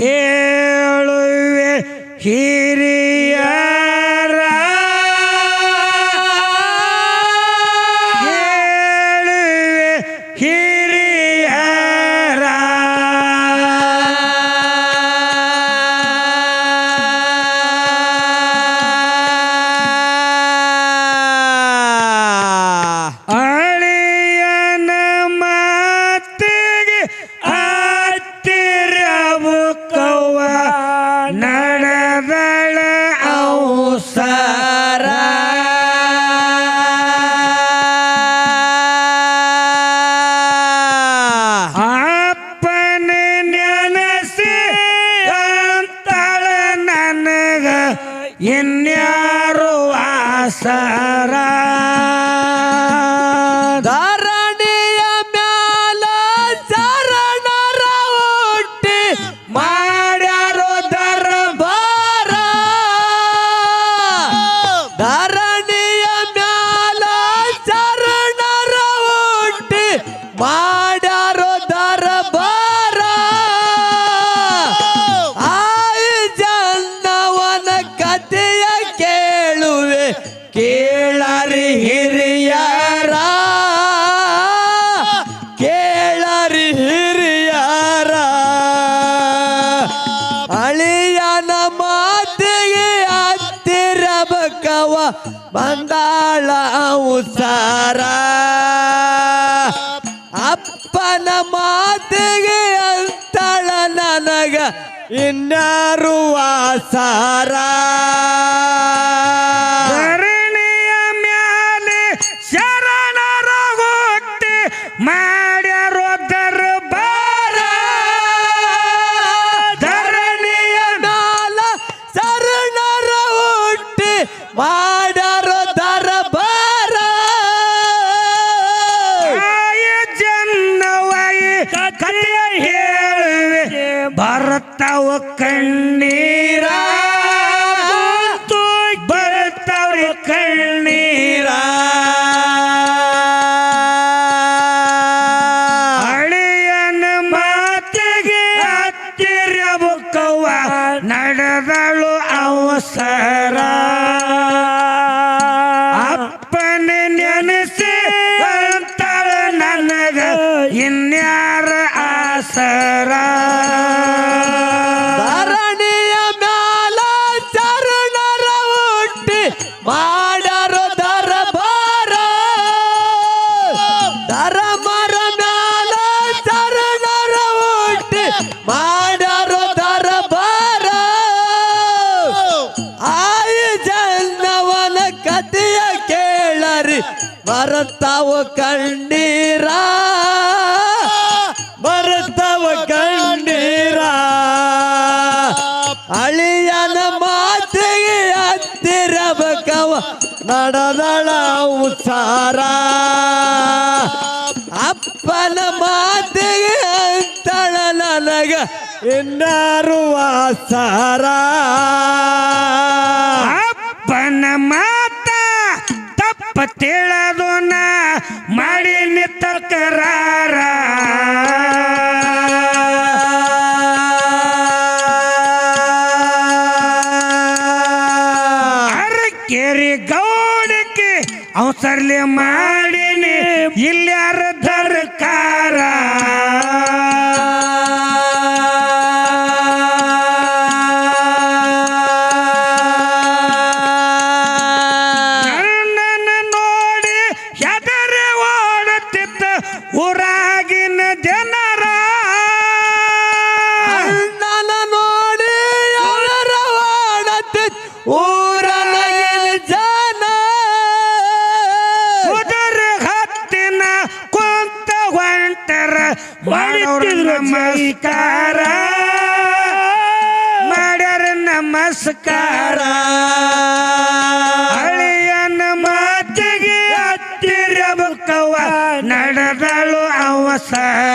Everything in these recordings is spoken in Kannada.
ಹೇಳುವೆ ಹೀ さあ ಬಂಗಾಳ ಉಸಾರ. ಅಪ್ಪನ ಮಾತಿಗೆ ಅಂತಳ ನನಗ ಇನ್ನಾರು ವಾಸಾರ கண்ணீரா வரத்தாவ கண்டீரா? வரத்தாவ கண்டீரா? அழியான மாத்திரவ கவ நடதள உத்தாரா ಅಪ್ಪನ ಮಾತಿಗೆ ಅಂತಳ ನನಗ ಇನ್ನಾರು ವಾಸಾರ ಅಪ್ಪನ ಪತ್ತೇಳದೋನ ಮಾಡಿ ನಿತ್ತ ಕೇರಿ ಗೌಡಕ್ಕೆ ಅವಸರ್ಲಿ ಮಾಡಿನಿ ಇಲ್ಲಾರ ಧರ್ಕಾರ. सा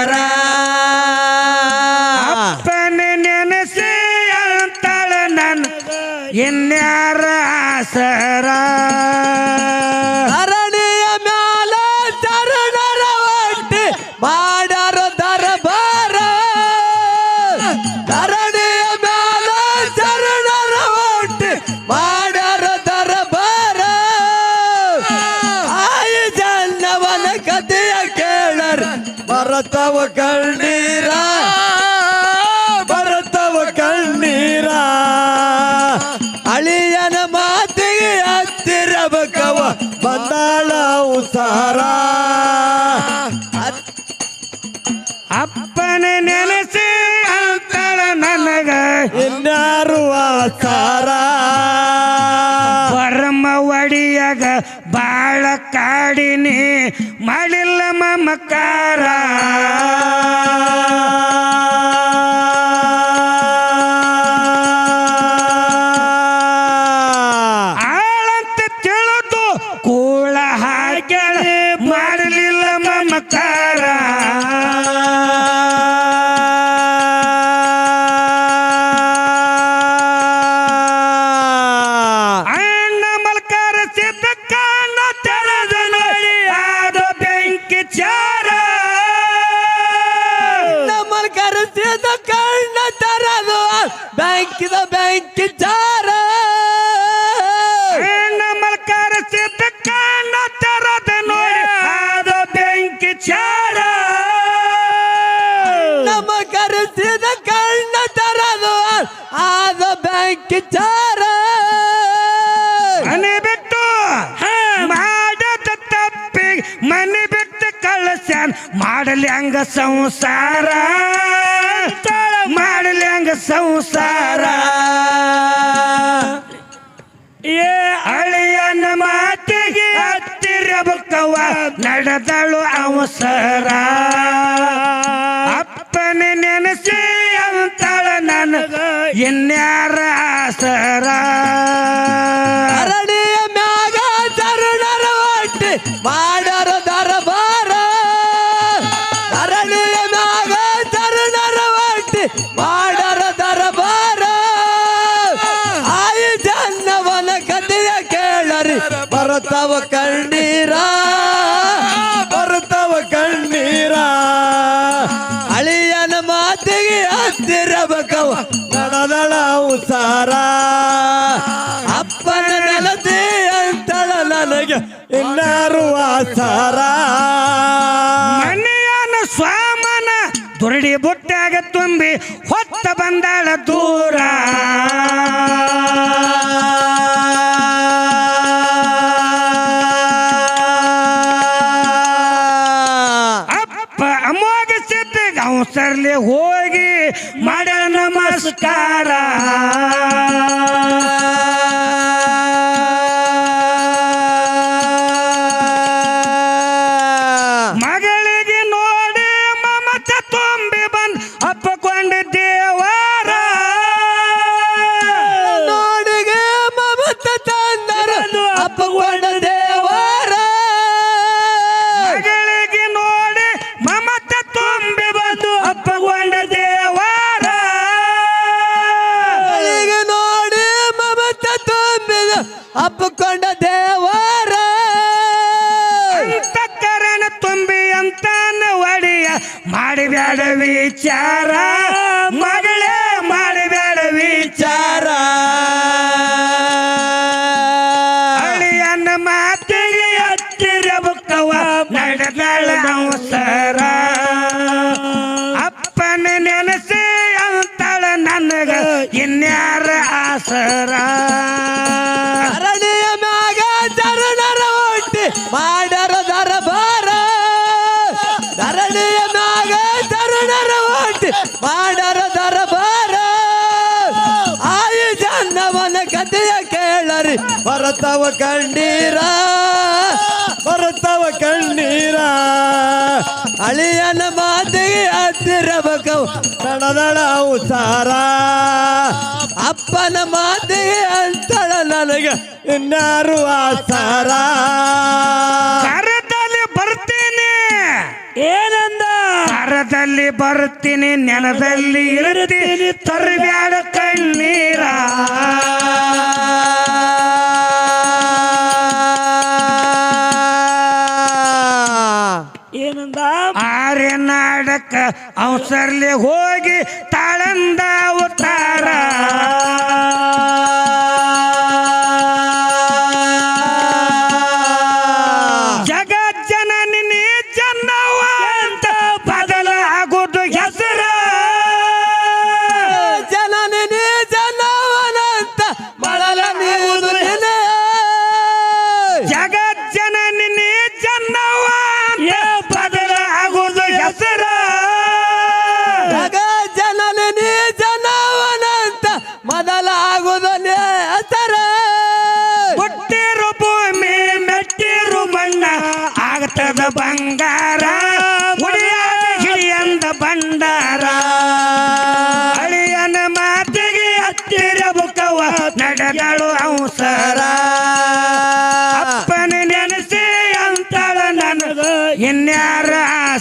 ಅಪ್ಪನ ನೆನೆಸಿ ಅಂತಳ ನನಗ. ಇನ್ಯಾರು ಆಸಾರ ಪರಮ ಒಡಿಯಾಗ ಬಾಳ ಕಾಡಿನಿ ಮಾಡಿಲ್ಲ ಮಮಕಾರ. ಕರೆಸಿದ ಕಣ್ಣ ತರದು ಬ್ಯಾಂಕಿದ ಬ್ಯಾಂಕ್ ಚಾರ ಅಣ್ಣ ಮಲ್ಕಾರ ಸಿದ್ಧ ಕಾಣ ತೆರೆದ ನೋಡಿ ಬೆಂಕಿ ಚಾರ ನಮ್ಮ ಕರೆಸಿದ ಕಣ್ಣ ತರದು ಆದ ಬ್ಯಾಂಕ್ ಚಾರ ಮನೆ ಕಳಸ್ಯಾನ್ ಮಾಡಲಿ ಹಂಗ ಸಂಸಾರ. ಮಾಡಲಿ ಹಂಗ ಸಂಸಾರ. ಏ ಅಳಿಯನ ಮಾತಿಗೆ ಹತ್ತಿರ ಬುಕ್ಕವ ನಡೆದಳು ಅವಸರ. ಅಪ್ಪನ ನೆನೆಸಿ ಅಂತಳ ನನಗ ಇನ್ಯಾರ ಆಸರ. ಆಸಾರ ಮನೆಯನ ಸ್ವಾಮನ ದುರಡಿ ಬುಟ್ಟಾಗ ತುಂಬಿ ಹೊತ್ತ ಬಂದಾಳ ದೂರ. ಅಪ್ಪಕೊಂಡ ದೇವರ. ಅಂತಃಕರಣ ತುಂಬಿ ಅಂತಾನ ಒಡೆಯ ಮಾಡಬೇಡ ವಿಚಾರ. ಮಗಳೇ ಕಥೆಯ ಕೇಳರಿ, ಬರತವ ಕಣ್ಣೀರ ಬರತವ ಕಣ್ಣೀರ. ಅಳಿಯನ ಮಾತಿಗೆ ಹತ್ತಿರಬೇಕು ನಡೆದಳ ಉಸಾರ. ಅಪ್ಪನ ಮಾತಿಗೆ ಅಂತಳ ನನಗೆ ಇನ್ನಾರು ಆಸಾರ. ಕರದಲ್ಲಿ ಬರ್ತೀನಿ. ಏನಂದ? ಕರದಲ್ಲಿ ಬರ್ತೀನಿ ನೆಲದಲ್ಲಿ ಇರುತ್ತೀನಿ ತರಬ್ಯಾಡ ಕಣ್ಣೀರ. ಏನಂದ? ಆರ್ಯ ನಾಡಕ ಅವಸರ್ಲಿ ಹೋಗಿ ತಾಳಂದ ಅವತಾರ.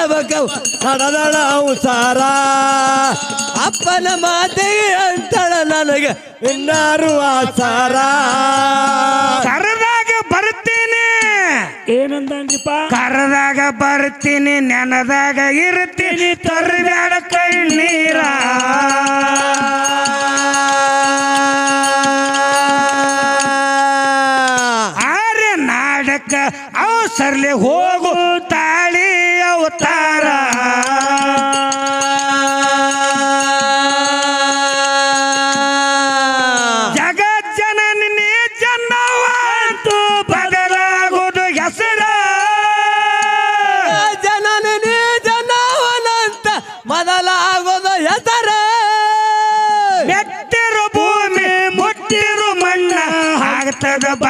ಹತ್ತಿರಬೇಕು ಸಡದಳ ಸಾರ. ಅಪ್ಪನ ಮಾತೆ ಅಂತಳ ನನಗೆ ಇನ್ನಾರು ಆಸಾರ. ಕರದಾಗ ಬರ್ತೀನಿ. ಏನಂದನ್ರಿಪ್ಪ ಕರದಾಗ ಬರ್ತೀನಿ ನೆನದಾಗ ಇರ್ತೀನಿ ತರಬೇಡ ಕೈ ಆರ್ಯ ನಾಡಕ ಅವಸರ್ಲೆ ಸರ್ಲೆ ತಾಳಿ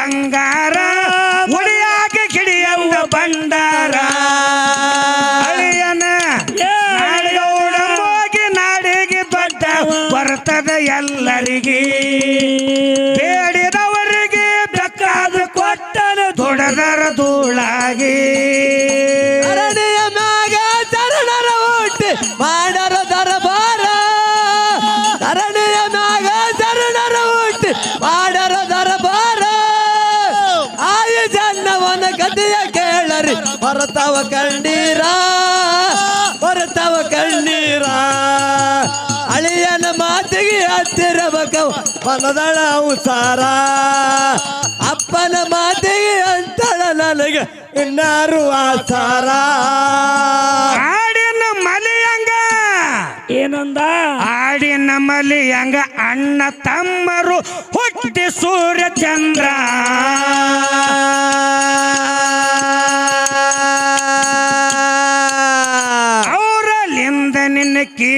ಬಂಗಾರ ಉಡಿಯಾಗಿ ಕಿಡಿಯಂದ ಬಂಡಾರ ಅಳಿಯನ ಬಂದ ಹೋಗಿ ನಾಡಿಗೆ ದೊಡ್ಡ ಬರ್ತದ ಎಲ್ಲರಿಗೆ. ಹೊರತವ ಕಣ್ಣೀರ ಬರ್ತಾವ ಕಣ್ಣೀರ. ಅಳಿಯನ ಮಾತಿಗೆ ಹತ್ತಿರಬೇಕ ಮನದಳ ಉಸಾರ ಅಪ್ಪನ ಮಾತಿಗೆ ಅಂತಳ ನನಗೆ ಇನ್ನಾರು ಆಸಾರ. ಆಡಿನ ಮಲಿಯಂಗ ಏನಂದ? ಆಡಿನ ಮಲಿಯಂಗ ಅಣ್ಣ ತಮ್ಮರು ಹುಟ್ಟಿ ಸೂರ್ಯ ಚಂದ್ರ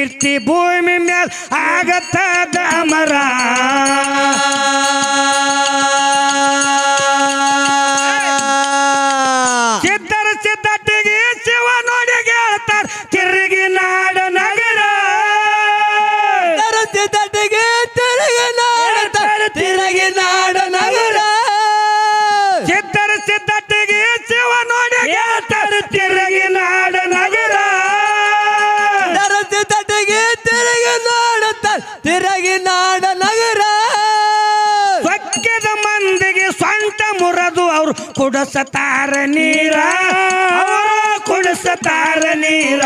ಕೀರ್ತಿ ಭೂಮಿ ಮ್ಯಾಲ ಆಗತ್ತದ ಕುಡಸತಾರ ನೀರ. ಕುಡಸತಾರ ನೀರ.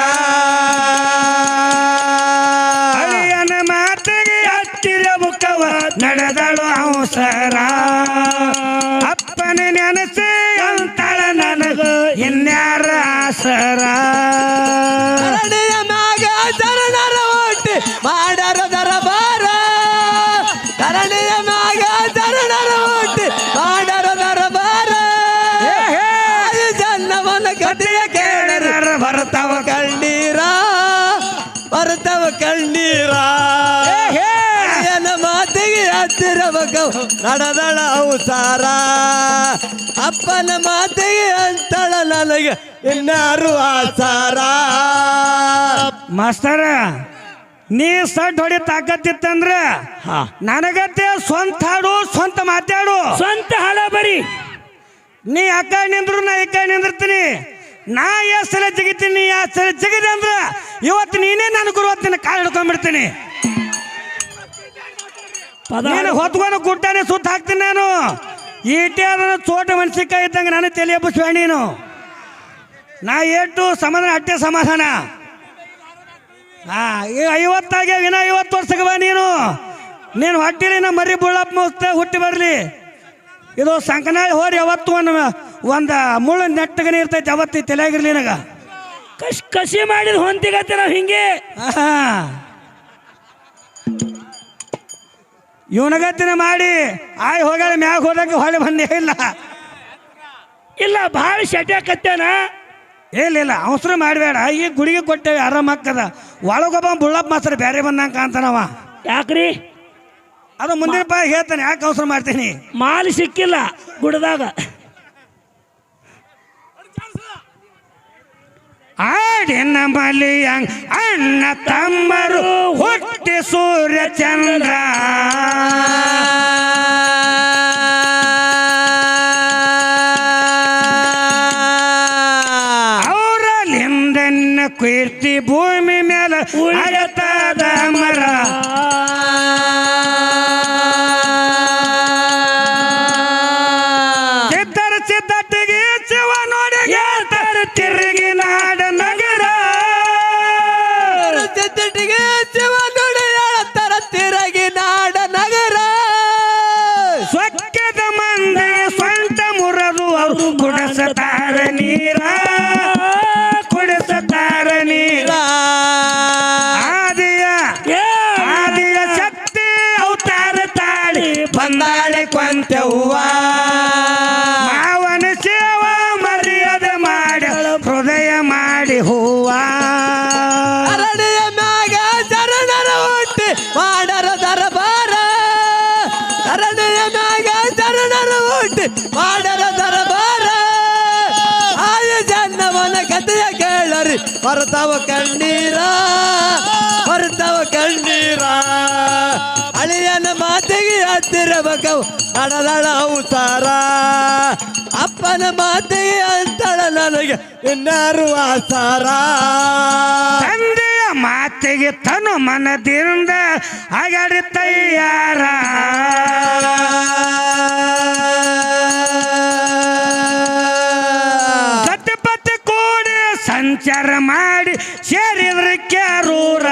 ಅಳಿಯನ ಮಾತಿಗೆ ಹತ್ತಿರ ಮುಖವ ನಡೆದಳು ಅವಸರ. ಅಪ್ಪನ ನೆನಸಿ ಅಂತಳ ನನಗ ಇನ್ಯಾರ ಆಸರ. ಮಾಡರ ನಡೆದಳ ಉಸಾರ ಅಪ್ಪನ ಮಾತೆಗೆ ಅಂತಳ ನನಗೆ ಇನ್ನಾರು ಆಸಾರ. ಮಾಸ್ತರ ನೀ ಸಡ್ ಹೊಡಿ ತಾಕತ್ತಿತ್ತಂದ್ರ ನನಗತ್ತೆ ಸ್ವಂತ ಹಾಡು ಸ್ವಂತ ಮಾತಾಡು ಸ್ವಂತ ಹಾಡ ಬರಿ. ನೀ ಅಕ್ಕ ನಿಂದ್ರು ನಾ ಇಕ್ಕ ನಿಂದಿರ್ತೀನಿ. ನಾ ಎಷ್ಟು ಸಲ ಜಿಗಿತೀನಿ ನೀ ಎಷ್ಟು ಸಲ ಜಿಗಿದೆ ಅಂದ್ರೆ ಇವತ್ತು ನೀನೇ ನನ್ನ ಗುರುವತ್ತಿನ ಕಾಲು ಹಿಡ್ಕೊಂಡ್ಬಿಡ್ತೀನಿ. ನೀನು ಹೊತ್ಕೊಂಡು ಗುಡ್ಡನೆ ಸುತ್ತ ಹಾಕ್ತೀನಿ ನಾನು. ಈಟೆ ಅದನ್ನು ಚೋಟ ಮನ್ಸಿಕಾಯಿ ಇದ್ದಂಗೆ ನಾನು ತಲೆ ಎಬ್ಬಿಸುವ ನೀನು. ನಾ ಏಟು ಸಮಾಧಾನ ಅಟ್ಟೆ ಸಮಾಧಾನ. ಹಾ ಈಗ ಐವತ್ತಾಗೆ ಇನ್ನ ಐವತ್ತು ವರ್ಷಕ್ಕೆ ಬಾ ನೀನು. ನೀನು ಹೊಟ್ಟಿಲಿ ನಮ್ಮ ಮರಿ ಬುಳ್ಳಪ್ಪ ಮುಸ್ತ ಹುಟ್ಟಿ ಬರಲಿ. ಇದು ಸಂಕನ ಹೋರಿ ಯಾವತ್ತು ಒಂದು ಒಂದು ಮುಳ್ಳು ನೆಟ್ಟಗನೆ ಇರ್ತೈತೆ ಅವತ್ತಿ ತಲೆಯಾಗಿರ್ಲಿ ನಗ ಕಶ್ ಕಸಿ ಮಾಡಿದ ಹೊಂತಿಗತ್ತೆ ನಾವು ಹಿಂಗೆ. ಆಹಾ. ಇವನಗತ್ತಿನ ಮಾಡಿ ಆಯ್ ಹೋಗಳ ಮ್ಯಾಗ ಹೋದಂಗೆ ಹೊಳೆ ಬಂದೇ ಇಲ್ಲ. ಇಲ್ಲ ಭಾಳ ಶಟ್ಯಾಕತ್ತೇನ ಇಲ್ಲ ಇಲ್ಲ ಅವಸರ ಮಾಡಬೇಡ. ಈಗ ಗುಡಿಗೆ ಕೊಟ್ಟೇವೆ ಆರಾಮ ಆಗ್ತದ. ಒಳಗೊಬ್ಬ ಬುಳ್ಳಪ್ಪ ಮಾಸ್ತರ ಬೇರೆ ಬಂದಂಗೆ ಕಾಣ್ತಾನವ. ಯಾಕ್ರಿ? ಅದು ಮುಂದಿನ ಪಾ ಹೇಳ್ತಾನೆ ಯಾಕೆ ಅವಸರ ಮಾಡ್ತೀನಿ? ಮಾಲ್ ಸಿಕ್ಕಿಲ್ಲ ಗುಡದಾಗ. ಆಡಿನ ಮಲಿಯಂಗ್ ಅಣ್ಣ ತಮ್ಮರು ಹುಟ್ಟಿ ಸೂರ್ಯ ಚಂದ್ರ ಅವರಲ್ಲಿಂದನ್ನ ಕೀರ್ತಿ ಭೂಮಿ ಮೇಲೆ ಅಡತಾದ ಮರ ಮಾಡರ ದರಬಾರ. ಅರಳಿಯ ಮ್ಯಾಗ ಶರಣರ ಹುಟ್ಟಿ ಮಾಡರ ದರಬಾರ. ಆಯ ಜನ್ನವನ ಕಥೆಯ ಕೇಳರಿ. ಹೊರತವ ಕಣ್ಣೀರ ಹೊರತವ ಕಣ್ಣೀರ. ಅಳಿಯನ ಮಾತಿಗೆ ಹತ್ತಿರಬೇಕು. ಅಡದಳ ಅವತಾರ. ಅಪ್ಪನ ಮಾತಿಗೆ ಅಂತಳ ನನಗೆ ಇನ್ನಾರು ಆಸಾರ. ಮಾತಿಗೆ ತನು ಮನದಿಂದ ಅಗಡಿ ತಯ್ಯಾರ ಸತ್ಯಪತಿ ಕೂಡಿ ಸಂಚಾರ ಮಾಡಿ ಸೇರಿದ್ರ ಕ್ಯಾರೂರ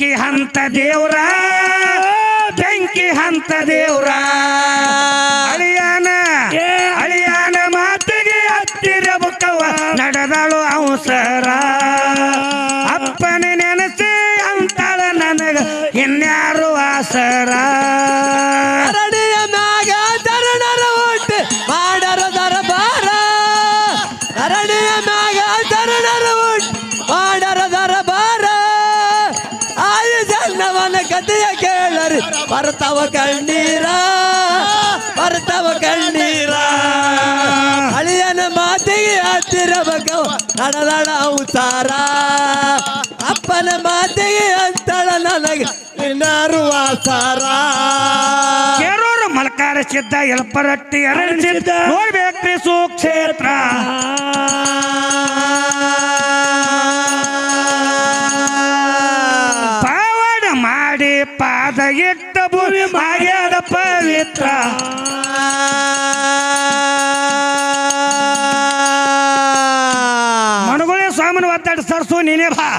ಬೆಂಕಿ ಹಂತ ದೇವ್ರ ಬೆಂಕಿ ಹಂತ ದೇವ್ರ. ಅಳಿಯಾನ. ಅಳಿಯಾನ ಮಾತಿಗೆ ಹತ್ತಿರ ಬುಕ್ಕವ ನಡೆದಳು ಅವಸರ. ಅಪ್ಪನ ನೆನಸಿ ಅಂತಳ ನನಗ ಇನ್ಯಾರು ಆಸರ. ಬರ್ತವ ಕಣ್ಣೀರ ಬರ್ತವ ಕಣ್ಣೀರ. ಅಳಿಯನ ಮಾತಿಗೆ ಹತ್ತಿರಬೇಕು ನಡದಾಡ ಅವತಾರ. ಅಪ್ಪನ ಮಾತಿಗೆ ಅಂತಳ ನನಗೆ ಇನ್ನಾರು ಸಾರ ಕೆರೂರು ಮಲ್ಕಾರ ಸಿದ್ಧ, ಎಲ್ಪರಟ್ಟಿ ಎರಡು ಸಿದ್ಧ. ನೋಡ್ಬೇಕ್ರಿ ಸುಕ್ಷೇತ್ರ ಮಾಡ್ಯಾದ ಪವಿತ್ರ. ಮಣಗುಳಿ ಸ್ವಾಮನ ಒತ್ತಾಡ ಸರ್ಸು ನೀನೇ ಬಾ.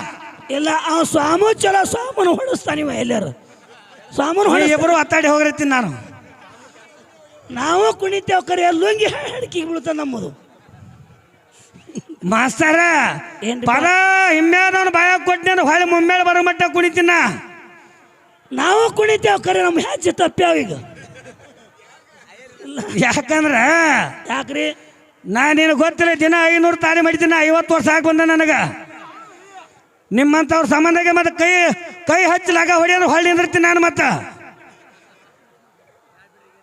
ಇಲ್ಲ ಆ ಸ್ವಾಮು ಚಲೋ ಸ್ವಾಮನ ಹೊಡಿಸ್ತಾನಿವ ಎಲ್ಲರು. ಸ್ವಾಮನ ಹೊಡಿ ಇಬ್ಬರು ಒತ್ತಾಡಿ ಹೋಗಿರ್ತೀನಿ ನಾನು. ನಾವು ಕುಣಿತೇವ್ ಕರೆ ಲುಂಗಿ ಹಡಕಿಗೆ ಬಿಡುತ್ತ ನಮ್ಮದು. ಮಾಸ್ತರ ಬರ ಪದ ಹಿಮ್ಮ್ಯಾದವನು ಬಾಯ ಕೊಟ್ಟಿನ ಹೊಳೆ ಮುಮ್ಮೇಲೆ ಬರೋ ಮಟ್ಟ ಕುಣಿತೀನ? ನಾವು ಕುಣಿತೇವೆ ಕರೆ ನಮ್ಮ ಹೆಜ್ಜೆ ತಪ್ಪ್ಯಾವ ಈಗ. ಯಾಕಂದ್ರೆ? ಯಾಕ್ರಿ? ನಾ ನಿನಗೆ ಗೊತ್ತಿಲ್ಲ ದಿನ ಐನೂರು ತಾಳಿ ಮಾಡಿದ್ದೀನಿ ಐವತ್ತು ವರ್ಷ ಆಗಿ ಬಂದ ನನಗೆ. ನಿಮ್ಮಂಥವ್ರ ಸಂಬಂಧಕ್ಕೆ ಮತ್ತೆ ಕೈ ಕೈ ಹಚ್ಚಲಾಗ ಹೊಡಿಯೋದು ಹೊಳ್ಳಿ ನಿಂದಿರ್ತೀನಿ ನಾನು ಮತ್ತೆ.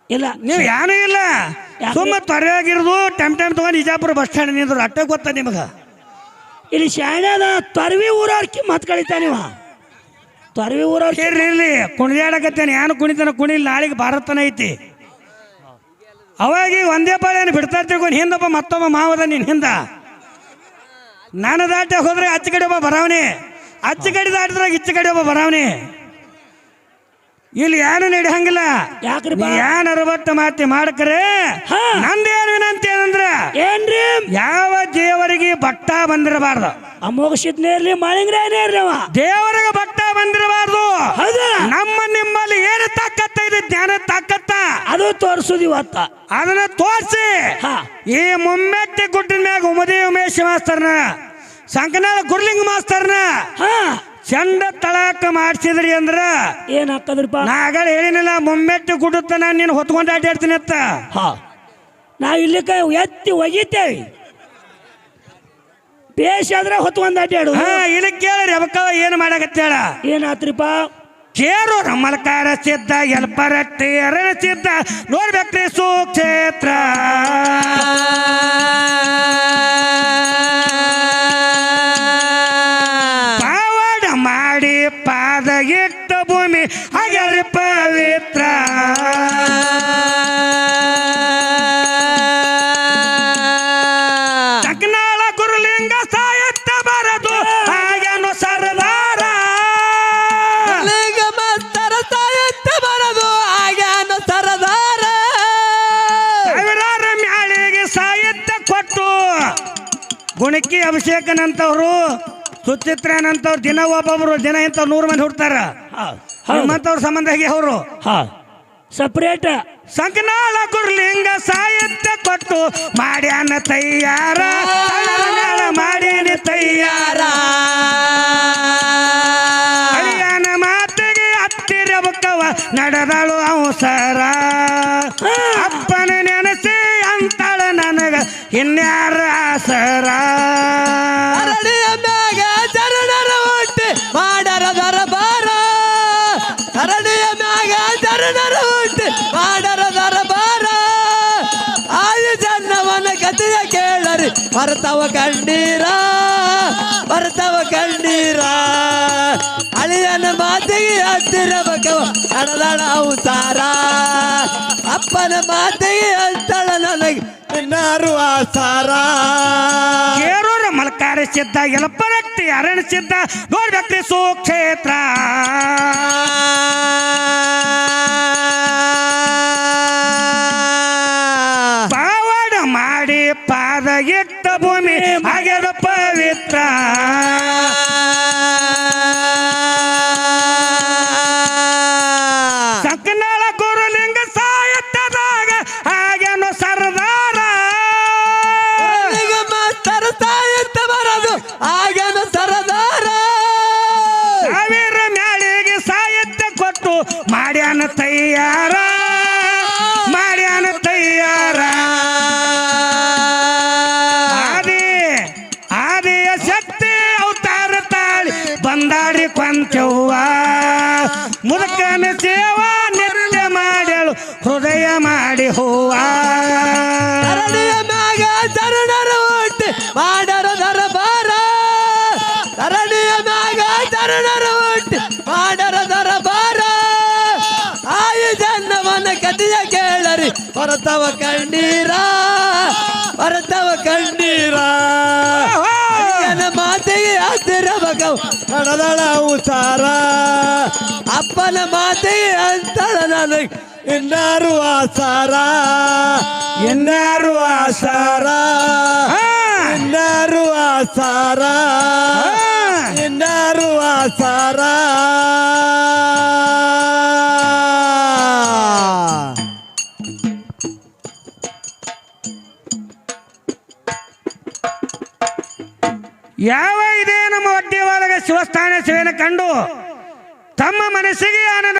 ಇಲ್ಲ. ನೀವು ಏನೂ ಇಲ್ಲ? ಸುಮ್ಮ ತೊರೆಯಾಗಿರೋದು ಟೈಮ್ ಟೈಮ್ ತಗೊಂಡು ನಿಜಾಪುರ ಬಸ್ ಸ್ಟ್ಯಾಂಡ್ ನಿಂದ್ರು ಅಟ್ಟೆ ಗೊತ್ತ ನಿಮಗೆ? ಇಲ್ಲಿ ಶಾಣ್ಯಾದ ತೊರವಿ ಊರವ್ರ ಮತ್ ಕಳಿತಾನಿವ ತೊರವಿ ಊರವ್ರ ಇರ್ಲಿ, ಕುಣಿದಾಡಕತ್ತೇನೆ. ಏನು ಕುಣಿತನ ಕುಣಿಲ್ ನಾಳೆಗೆ ಭಾರತನ ಐತಿ. ಅವಾಗಿ ಒಂದೇ ಪಾಳೇನು ಬಿಡ್ತಾ ತಿಳ್ಕೊಂಡು ಹಿಂದೊಬ್ಬ ಮತ್ತೊಬ್ಬ ಮಾವದ ನೀನು ಹಿಂದ. ನಾನು ದಾಟ ಹೋದ್ರೆ ಅಚ್ಚ ಕಡೆ ಒಬ್ಬ ಬರಾವಣೆ. ಅಚ್ಚ ಕಡೆ ದಾಟಿದ್ರಾಗ ಇಚ್ಚ ಕಡೆ ಒಬ್ಬ ಬರಾವನೆ ಇಲ್ಲಿ ಏನು ನಡೆಯಂಗಿಲ್ಲ. ಯಾಕ್ರಿ ಏನ್ ಅರವತ್ತು ಮಾತಿ ಮಾಡಕ್ರೆ. ನಂದೇನು ವಿನಂತಿ ಏನಂದ್ರ ಏನ್ರಿ? ಯಾವ ದೇವರಿಗೆ ಭಕ್ತ ಬಂದಿರಬಾರ್ದು. ಅಮೋಘಸಿದ್ನೇ ಇರ್ಲಿ ಮಾಳಿಂಗ್ರೇನೇ ಇರ್ಲಿ ಅವ. ದೇವರಿಗೆ ಬಟ್ಟ ಬಂದಿರಬಾರ್ದು. ನಮ್ಮ ನಿಮ್ಮಲ್ಲಿ ಏನು ತಾಕತ್ತ ಇದೆ ಜ್ಞಾನ ತಾಕತ್ತ? ಅದು ತೋರಿಸುದು ಇವತ್ತ. ಅದನ್ನ ತೋರಿಸಿ. ಈ ಮುಮ್ಮೆತ್ತಿ ಗುಡ್ಡಿನ ಮ್ಯಾಗ ಉಮದಿ ಉಮೇಶ್ ಮಾಸ್ತರ್ನ ಸಂಕನಾಳ ಗುರ್ಲಿಂಗ ಮಾಸ್ತರ್ನ ಚಂಡ ತಳಕ ಮಾಡ್ಸಿದ್ರಿ ಅಂದ್ರ ಏನ್ ಹಾಕದ್ರಿಪ್ಪ? ನಾಗಳ ಹೇಳಿನಿಲ್ಲ ಮುಮ್ಮೆಟ್ಟಿ ಗುಡ್ಡತ್ತ ನಾನು ನೀನು ಹೊತ್ಕೊಂಡು ಅಡ್ಡಾಡ್ತೀನಿ ಅತ್ತ ಹಾ. ನಾವ್ ಇಲ್ಲಿ ಕೈ ಎತ್ತಿ ಒಗಿತೇವಿ ಬೇಷ್ ಆದ್ರೆ ಹೊತ್ಕೊಂಡ್ ಅಡ್ಡಾಡು ಹಾ ಇಲ್ಲಿ ಕೇಳ್ರಿ ಅವಕ್ಕ ಏನು ಮಾಡಕತ್ತೇಳ ಏನಾತ್ರಿಪ್ಪ ಕೇರು ರಮಲಕಾರ ಸಿದ್ಧ ಎಲ್ಪರಟ್ಟಿ ಅರಣ ಸಿದ್ಧ. ನೋಡ್ಬೇಕ್ರಿ ಸುಕ್ಷೇತ್ರ. ಗುಣಕಿ ಅಭಿಷೇಕನಂತವ್ರು ಸುಚಿತ್ರನಂತವ್ರು ದಿನ ಒಬ್ಬೊಬ್ರು ದಿನ ಇಂತ ನೂರು ಮಂದಿ ಹುಡ್ತಾರ. ನಿಮ್ಮಂತವ್ರ ಸಂಬಂಧ ಆಗಿ ಅವರು? ಹಾ ಸಪ್ರೇಟ್ ಸಂಕನಾಳ ಕುರ್ಲಿಂಗ ಸಾಹಿತ್ಯ ಕೊಟ್ಟು ಮಾಡ್ಯಾನ ತಯ್ಯಾರ ಮಾಡ್ಯಾನ ತಯ್ಯಾರ ಅಳಿಯನ ಮಾತಿಗೆ ಹತ್ತಿರ ಬುಕ್ಕವ ನಡೆದಳು ಅವಸರ. ಅಪ್ಪನ ನೆನೆಸಿ ಅಂತಾಳ ನನಗ. ಇನ್ಯಾರ ಬರ್ತವ ಕಂಡೀರ ಬರ್ತಾವ ಕಂಡೀರ ಅಳಿಯನ ಮಾತಿಗೆ ಹತ್ತಿರ ಬಕವ ನಡೆದಳ ಅವತಾರ. ಅಪ್ಪನ ಮಾತಿಗೆ ಹತ್ತಳ ನನಗೆ ಇನ್ನಾರು ಆಸಾರ. ಕೇರೂರ ಮಲಕಾರ ಸಿದ್ಧ ವ್ಯಕ್ತಿ ಅರಣ ಸಿದ್ಧ ನೋಡ್ಬೇಕ್ರಿ ಸುಕ್ಷೇತ್ರ. ಕೇಳರಿ ಹೊರತವ ಕಣ್ಣೀರ ಹೊರತವ ಕಣ್ಣೀರ ಅಯ್ಯನ ಮಾತಿಗೆ ಹತ್ತಿರ ಬಗವ್ ನಡೆದಳ ಉಸಾರ ಅಪ್ಪನ ಮಾತಿಗೆ ಅಂತಳ ನನಗೆ ಇನ್ನಾರು ಆಸಾರ ಇನ್ನಾರು ಆಸಾರ ಇನ್ನಾರು ಆಸಾರ ಇನ್ನಾರು ಆಸಾರ ಯಾವ ಇದೇ ನಮ್ಮ ಒಡ್ಡಿ ಶಿವಸ್ಥಾನ ಸೇವೆಯನ್ನು ಕಂಡು ತಮ್ಮ ಮನಸ್ಸಿಗೆ ಆನಂದ